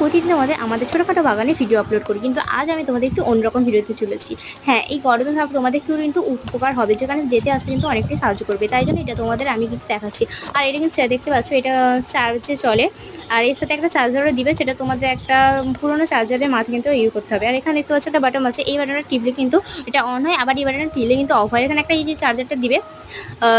প্রতিদিন আমাদের আমাদের ছোটোখাটো বাগানে ভিডিও আপলোড করি। কিন্তু আজ আমি তোমাদের একটু অন্যরকম ভিডিওতে চলেছি। হ্যাঁ এই গরম সাপ তোমাদের একটু কিন্তু উপকার হবে। যেখানে যেতে আসতে কিন্তু অনেকটাই সাহায্য করবে। তাই জন্য এটা তোমাদের আমি কিন্তু দেখাচ্ছি। আর এটা কিন্তু, দেখতে পাচ্ছ, এটা চার্জে চলে। আর এর সাথে একটা চার্জারও দিবে, যেটা তোমাদের একটা পুরোনো চার্জারের মাথা কিন্তু ইউজ করতে হবে। আর এখানে দেখতে পাচ্ছ একটা বাটন আছে, এই বাটনটা টিপলে কিন্তু এটা অন হয়, আবার এই বাটনটা টিপলে কিন্তু অফ হয়। এখানে একটা এই যে চার্জারটা দিবে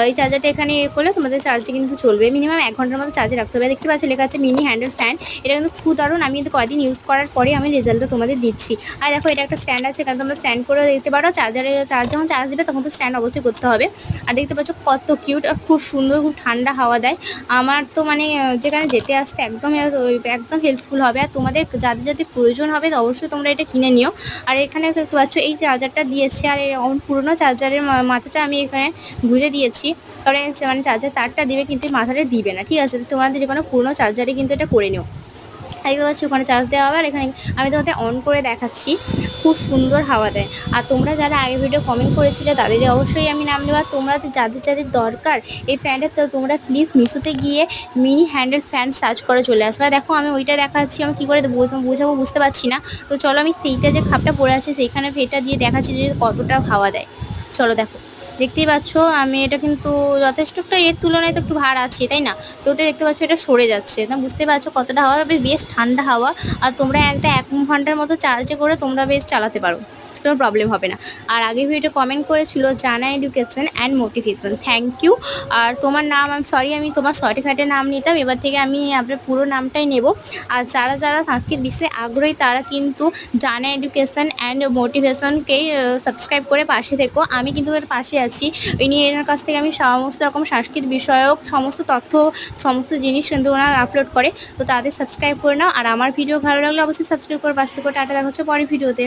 এই চার্জারটা এখানে করলে তোমাদের চার্জে কিন্তু চলবে। মিনিমাম এক ঘণ্টার মতো চার্জে রাখতে হবে। দেখতে পাচ্ছ লেখা আছে মিনি হ্যান্ডেল ফ্যান এটা কিন্তু খুব দারুণ। আমি কিন্তু কয়েকদিন ইউজ করার পরে আমি রেজাল্টটা তোমাদের দিচ্ছি। আর দেখো, এটা একটা স্ট্যান্ড আছে, এখানে তোমরা স্ট্যান্ড করে দেখতে পারো। চার্জারে চার্জ যখন চার্জ দেবে, তখন তো স্ট্যান্ড অবশ্যই করতে হবে। আর দেখতে পাচ্ছ কত কিউট আর খুব সুন্দর, খুব ঠান্ডা হাওয়া দেয়। আমার তো মানে যেখানে যেতে আসতে একদম একদম হেল্পফুল হবে। আর তোমাদের যাদের যাদের প্রয়োজন হবে অবশ্যই তোমরা এটা কিনে নিও। আর এখানে দেখতে পাচ্ছ, এই চার্জারটা দিয়েছে। আর এই পুরোনো চার্জারের মাথাটা আমি এখানে গুঁজে দিয়েছি। কারণ মানে চার্জার তারটা দিবে কিন্তু মাথাটা দিবে না। ঠিক আছে? তোমাদের যে কোনো পুরোনো চার্জারে কিন্তু এটা করে নিও। দেখতে পাচ্ছি ওখানে চার্জ দেওয়া হবে, আর এখানে আমি তোমাদের অন করে দেখাচ্ছি। খুব সুন্দর হাওয়া দেয়। আর তোমরা যারা আগে ভিডিও কমেন্ট করেছিলে তাদের অবশ্যই আমি নাম নেওয়া তোমরা যাদের যাদের দরকার এই ফ্যানটা তো তোমরা প্লিজ মিশোতে গিয়ে মিনি হ্যান্ডেল ফ্যান সার্চ করে চলে আসবে। দেখো, আমি ওইটা দেখাচ্ছি, আমি কী করে বোঝাবো বুঝতে পারছি না। তো চলো, আমি সেইটা যে খাপটা পড়ে আছে, সেইখানে ফেটা দিয়ে দেখাচ্ছি যে কতটা হাওয়া দেয়। চলো, দেখো। দেখতেই পাচ্ছ, আমি এটা কিন্তু যথেষ্ট একটা এর তুলনায় তো একটু ভার আছে, তাই না? তো দেখতে পাচ্ছ এটা সরে যাচ্ছে। না বুঝতে পারছ কতটা হাওয়া, বেশ ঠান্ডা হাওয়া। আর তোমরা একটা এক ঘণ্টার মতো চার্জে করে তোমরা বেশ চালাতে পারো। কোনো প্রবলেম হবে না। আর আগে ভিডিওটা কমেন্ট করেছিল জানা education and motivation thank you আর তোমার নাম আমি সরি আমি তোমার সার্টিফিকেটের নাম নিতাম, এবার থেকে আমি আপনার পুরো নামটাই নেব। আর যারা যারা সংস্কৃত বিষয়ে আগ্রহী, তারা কিন্তু জানা এডুকেশন অ্যান্ড মোটিভেশনকেই সাবস্ক্রাইব করে পাশে থেকো। আমি কিন্তু এর পাশে আছি। ইনি এনার কাছ থেকে আমি সমস্ত রকম সংস্কৃত বিষয়ক, সমস্ত তথ্য, সমস্ত জিনিস কিন্তু ওনারা আপলোড করে। তো তাদের সাবস্ক্রাইব করে নাও। আর আমার ভিডিও ভালো লাগলে অবশ্যই সাবস্ক্রাইব করে পাশে থেকে। টাটা, দেখা হচ্ছে পরের ভিডিওতে